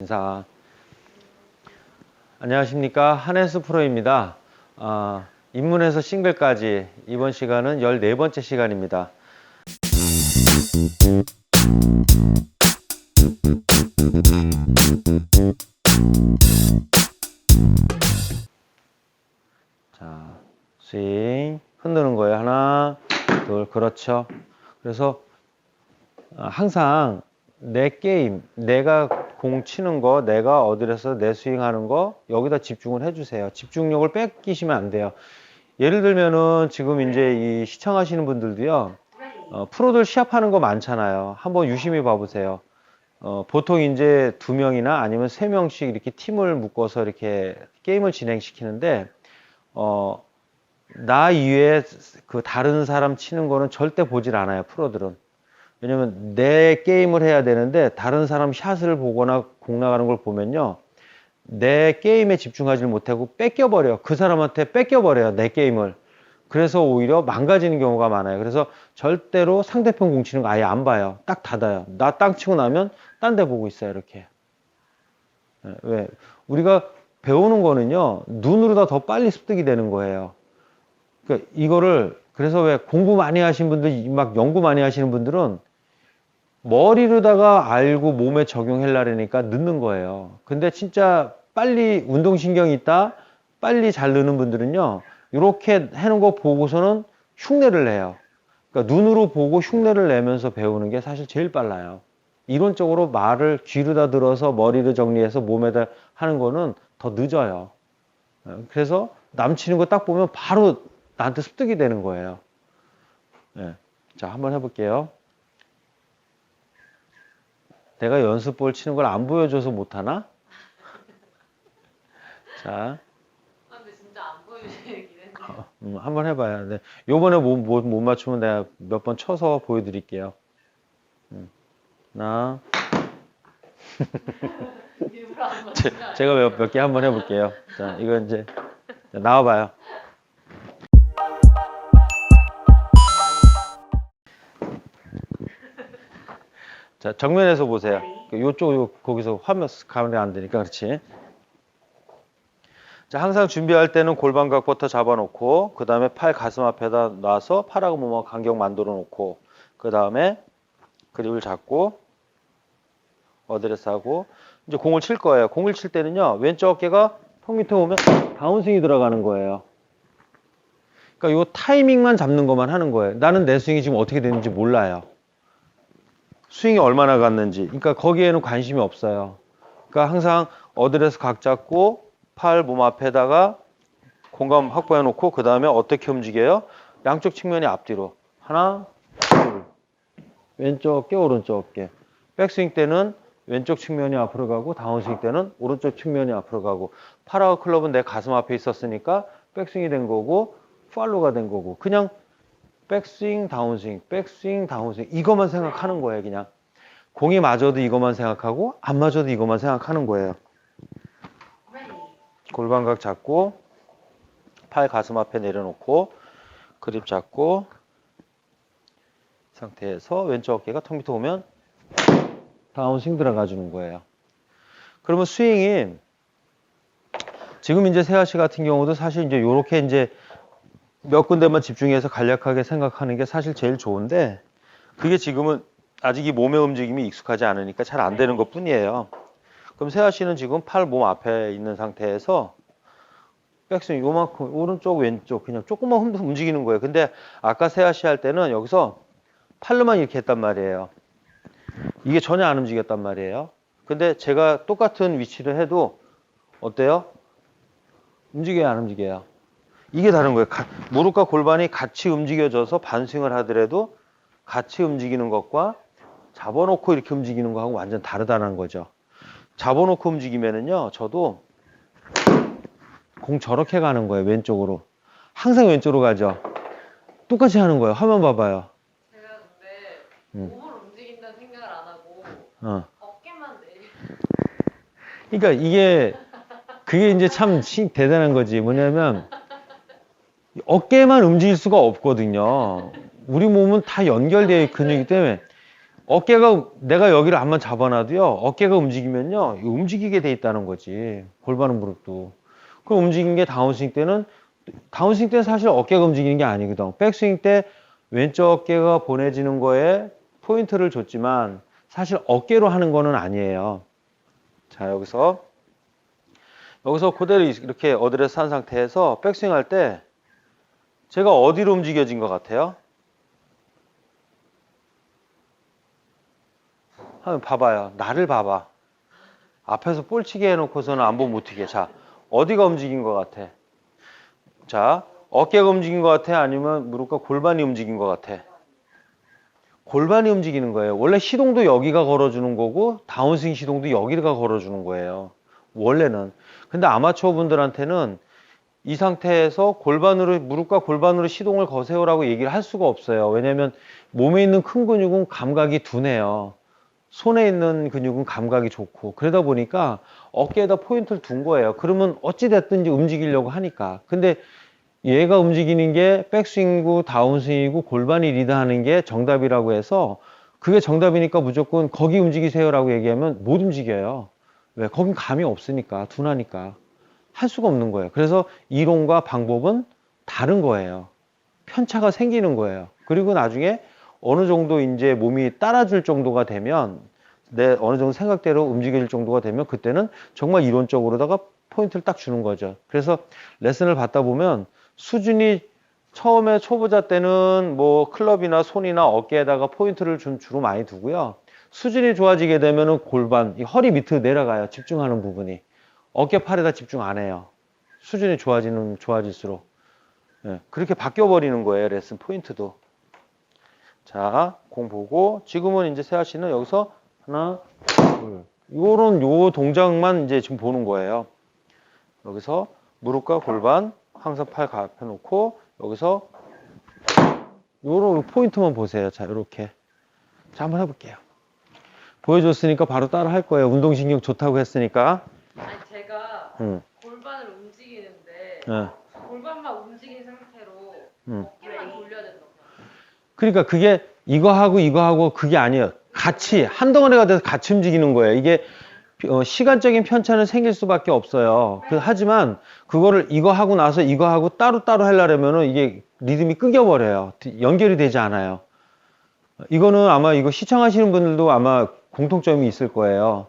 인사. 안녕하십니까. 한혜수 프로입니다. 아, 입문에서 싱글까지 이번 시간은 14번째 시간입니다. 자, 스윙. 흔드는 거예요. 하나, 둘, 그렇죠. 그래서 아, 항상 내 게임, 내가 공 치는 거, 내가 어디에서 내 스윙하는 거, 여기다 집중을 해주세요. 집중력을 뺏기시면 안 돼요. 예를 들면은 지금 이제 이 시청하시는 분들도요, 어, 프로들 시합하는 거 많잖아요. 한번 유심히 봐보세요. 어, 보통 이제 두 명이나 아니면 세 명씩 이렇게 팀을 묶어서 이렇게 게임을 진행시키는데, 어, 나 이외에 그 다른 사람 치는 거는 절대 보질 않아요, 프로들은. 왜냐면 내 게임을 해야 되는데 다른 사람 샷을 보거나 공 나가는 걸 보면요. 내 게임에 집중하지 못하고 뺏겨버려. 그 사람한테 뺏겨버려요. 내 게임을. 그래서 오히려 망가지는 경우가 많아요. 그래서 절대로 상대편 공 치는 거 아예 안 봐요. 딱 닫아요. 나 땅 치고 나면 딴 데 보고 있어요. 이렇게. 예, 왜? 우리가 배우는 거는요. 눈으로 더 빨리 습득이 되는 거예요. 그러니까 이거를 그래서 왜 공부 많이 하신 분들, 막 연구 많이 하시는 분들은 머리로다가 알고 몸에 적용하려니까 늦는 거예요. 근데 진짜 빨리 운동신경이 있다, 빨리 잘 느는 분들은요, 이렇게 해놓은 거 보고서는 흉내를 내요. 그러니까 눈으로 보고 흉내를 내면서 배우는 게 사실 제일 빨라요. 이론적으로 말을 귀로다 들어서 머리를 정리해서 몸에다 하는 거는 더 늦어요. 그래서 남 치는 거 딱 보면 바로 나한테 습득이 되는 거예요. 예. 자, 한번 해볼게요. 내가 연습볼 치는 걸 안 보여줘서 못하나? 자, 아, 근데 진짜 안 보여주시긴 했네. 어, 음, 한번 해봐요. 네. 요번에 못, 못, 못 맞추면 내가 몇 번 쳐서 보여드릴게요. 음. 하나, 한 제? 제가 몇, 몇개 한번 해볼게요. 자, 이거 이제 자, 나와봐요. 자, 정면에서 보세요. 그 요쪽, 요, 거기서 화면 카메라 안 되니까 그렇지. 자, 항상 준비할 때는 골반각부터 잡아놓고, 그 다음에 팔 가슴 앞에다 놔서 팔하고 몸하고 간격 만들어 놓고, 그 다음에 그립을 잡고, 어드레스 하고, 이제 공을 칠 거예요. 공을 칠 때는요, 왼쪽 어깨가 턱 밑에 오면 다운스윙이 들어가는 거예요. 그러니까 요 타이밍만 잡는 것만 하는 거예요. 나는 내 스윙이 지금 어떻게 되는지 몰라요. 스윙이 얼마나 갔는지. 그러니까 거기에는 관심이 없어요. 그러니까 항상 어드레스 각 잡고 팔 몸 앞에다가 공간 확보해 놓고 그 다음에 어떻게 움직여요? 양쪽 측면이 앞뒤로. 하나, 둘. 왼쪽 어깨, 오른쪽 어깨. 백스윙 때는 왼쪽 측면이 앞으로 가고 다운스윙 때는 오른쪽 측면이 앞으로 가고 파라우 클럽은 내 가슴 앞에 있었으니까 백스윙이 된 거고 팔로가 된 거고 그냥 백스윙 다운스윙 백스윙 다운스윙. 이것만 생각하는 거예요 그냥. 공이 맞아도 이것만 생각하고 안 맞아도 이것만 생각하는 거예요. 골반각 잡고 팔 가슴 앞에 내려놓고 그립 잡고 상태에서 왼쪽 어깨가 턱 밑에 오면 다운스윙 들어가 주는 거예요. 그러면 스윙이 지금 이제 세아 씨 같은 경우도 사실 이제 요렇게 이제 몇 군데만 집중해서 간략하게 생각하는 게 사실 제일 좋은데 그게 지금은 아직 이 몸의 움직임이 익숙하지 않으니까 잘 안 되는 것 뿐이에요. 그럼 세아 씨는 지금 팔 몸 앞에 있는 상태에서 백스윙 요만큼 오른쪽 왼쪽 그냥 조금만 흠- 움직이는 거예요. 근데 아까 세아 씨 할 때는 여기서 팔로만 이렇게 했단 말이에요. 이게 전혀 안 움직였단 말이에요. 근데 제가 똑같은 위치를 해도 어때요? 움직여요, 안 움직여요? 이게 다른 거예요. 가- 무릎과 골반이 같이 움직여져서 반스윙을 하더라도 같이 움직이는 것과 잡아놓고 이렇게 움직이는 거하고 완전 다르다는 거죠. 잡아놓고 움직이면은요, 저도 공 저렇게 가는 거예요, 왼쪽으로. 항상 왼쪽으로 가죠. 똑같이 하는 거예요. 화면 봐봐요. 제가 근데 음. 몸을 움직인다는 생각을 안 하고 어. 어깨만 내리 그러니까 이게 그게 이제 참 신- 대단한 거지. 뭐냐면 어깨만 움직일 수가 없거든요. 우리 몸은 다 연결되어 있는 근육이기 때문에 어깨가 내가 여기를 한번 잡아놔도요 어깨가 움직이면요 움직이게 돼 있다는 거지. 골반 무릎도. 그럼 움직인 게 다운스윙 때는 다운스윙 때는 사실 어깨가 움직이는 게 아니거든. 백스윙 때 왼쪽 어깨가 보내지는 거에 포인트를 줬지만 사실 어깨로 하는 거는 아니에요. 자 여기서. 여기서 그대로 이렇게 어드레스 한 상태에서 백스윙 할때 제가 어디로 움직여진 것 같아요? 한번 봐봐요. 나를 봐봐. 앞에서 볼치게 해놓고서는 안 보면 어떻게? 자, 어디가 움직인 것 같아? 자, 어깨가 움직인 것 같아? 아니면 무릎과 골반이 움직인 것 같아? 골반이 움직이는 거예요. 원래 시동도 여기가 걸어주는 거고 다운스윙 시동도 여기가 걸어주는 거예요. 원래는. 근데 아마추어 분들한테는 이 상태에서 골반으로 무릎과 골반으로 시동을 거세요라고 얘기를 할 수가 없어요. 왜냐하면 몸에 있는 큰 근육은 감각이 둔해요. 손에 있는 근육은 감각이 좋고 그러다 보니까 어깨에다 포인트를 둔 거예요. 그러면 어찌 됐든지 움직이려고 하니까. 근데 얘가 움직이는 게 백스윙이고 다운스윙이고 골반이 리드하는 게 정답이라고 해서 그게 정답이니까 무조건 거기 움직이세요라고 얘기하면 못 움직여요. 왜? 거긴 감이 없으니까 둔하니까 할 수가 없는 거예요. 그래서 이론과 방법은 다른 거예요. 편차가 생기는 거예요. 그리고 나중에 어느 정도 이제 몸이 따라줄 정도가 되면 내 어느 정도 생각대로 움직일 정도가 되면 그때는 정말 이론적으로다가 포인트를 딱 주는 거죠. 그래서 레슨을 받다 보면 수준이 처음에 초보자 때는 뭐 클럽이나 손이나 어깨에다가 포인트를 좀 주로 많이 두고요. 수준이 좋아지게 되면은 골반, 이 허리 밑으로 내려가요. 집중하는 부분이. 어깨 팔에다 집중 안 해요. 수준이 좋아지는 좋아질수록 예, 그렇게 바뀌어 버리는 거예요. 레슨 포인트도. 자, 공 보고 지금은 이제 세아 씨는 여기서 하나, 둘. 요런 요 동작만 이제 지금 보는 거예요. 여기서 무릎과 골반 항상 팔 가펴 놓고 여기서 요런 포인트만 보세요. 자, 요렇게. 자, 한번 해 볼게요. 보여줬으니까 바로 따라 할 거예요. 운동신경 좋다고 했으니까. 음. 골반을 움직이는데 예. 골반만 움직인 상태로 음. 어깨만 돌려야 된다고. 그러니까 그게 이거 하고 이거 하고 그게 아니에요. 같이 한 덩어리가 돼서 같이 움직이는 거예요. 이게 어, 시간적인 편차는 생길 수밖에 없어요. 그, 하지만 그거를 이거 하고 나서 이거 하고 따로 따로 하려면은 이게 리듬이 끊겨버려요. 연결이 되지 않아요. 이거는 아마 이거 시청하시는 분들도 아마 공통점이 있을 거예요.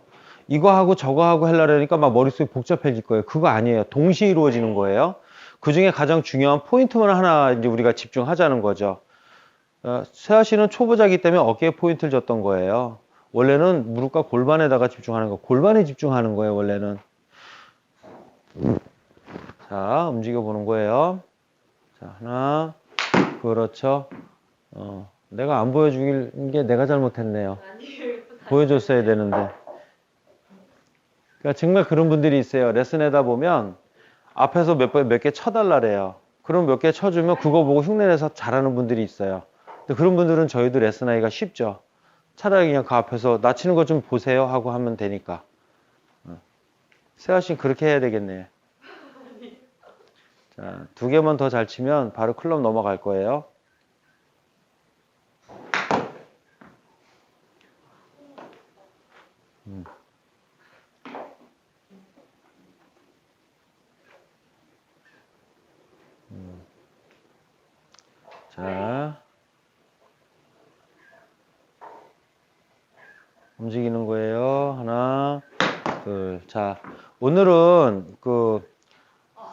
이거 하고 저거 하고 하려니까 막 머릿속이 복잡해질 거예요. 그거 아니에요. 동시에 이루어지는 거예요. 그 중에 가장 중요한 포인트만 하나 이제 우리가 집중하자는 거죠. 어, 세아 씨는 초보자이기 때문에 어깨에 포인트를 줬던 거예요. 원래는 무릎과 골반에다가 집중하는 거, 골반에 집중하는 거예요, 원래는. 자, 움직여 보는 거예요. 자, 하나, 그렇죠. 어, 내가 안 보여주길 게 내가 잘못했네요. 아니에요. 보여줬어야 되는데. 그러니까 정말 그런 분들이 있어요. 레슨에다 보면 앞에서 몇번몇개 쳐달라래요. 그럼 몇 개 쳐주면 그거 보고 흉내내서 잘하는 분들이 있어요. 근데 그런 분들은 저희도 레슨하기가 쉽죠. 차라리 그냥 그 앞에서 나 치는 거 좀 보세요 하고 하면 되니까. 어. 세아 씨는 그렇게 해야 되겠네. 자, 두 개만 더 잘 치면 바로 클럽 넘어갈 거예요. 자. 움직이는 거예요. 하나, 둘. 자, 오늘은 그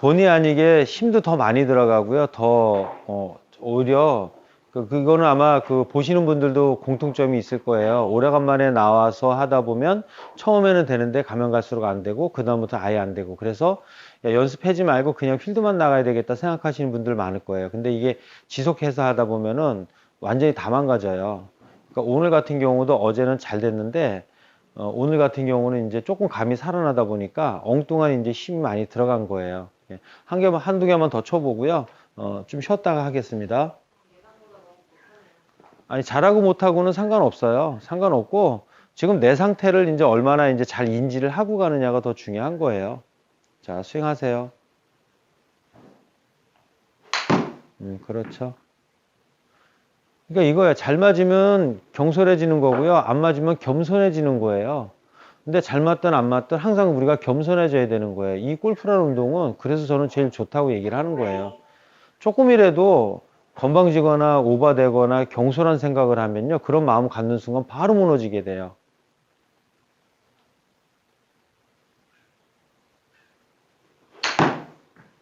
본의 아니게 힘도 더 많이 들어가고요. 더, 어, 오히려 그, 그거는 아마 그 보시는 분들도 공통점이 있을 거예요. 오래간만에 나와서 하다 보면 처음에는 되는데 가면 갈수록 안 되고, 그다음부터 아예 안 되고. 그래서 야, 연습하지 말고 그냥 필드만 나가야 되겠다 생각하시는 분들 많을 거예요. 근데 이게 지속해서 하다 보면은 완전히 다 망가져요. 그러니까 오늘 같은 경우도 어제는 잘 됐는데, 어, 오늘 같은 경우는 이제 조금 감이 살아나다 보니까 엉뚱한 이제 힘이 많이 들어간 거예요. 예, 한 개만, 한두 개만 더 쳐보고요. 어, 좀 쉬었다가 하겠습니다. 아니, 잘하고 못하고는 상관없어요. 상관없고, 지금 내 상태를 이제 얼마나 이제 잘 인지를 하고 가느냐가 더 중요한 거예요. 자, 스윙하세요. 음, 그렇죠. 그러니까 이거야. 잘 맞으면 경솔해지는 거고요. 안 맞으면 겸손해지는 거예요. 근데 잘 맞든 안 맞든 항상 우리가 겸손해져야 되는 거예요. 이 골프라는 운동은 그래서 저는 제일 좋다고 얘기를 하는 거예요. 조금이라도 건방지거나 오바되거나 경솔한 생각을 하면요. 그런 마음 갖는 순간 바로 무너지게 돼요.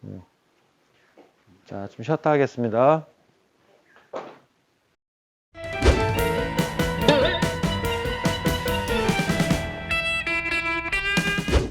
음. 자, 좀 쉬었다 하겠습니다.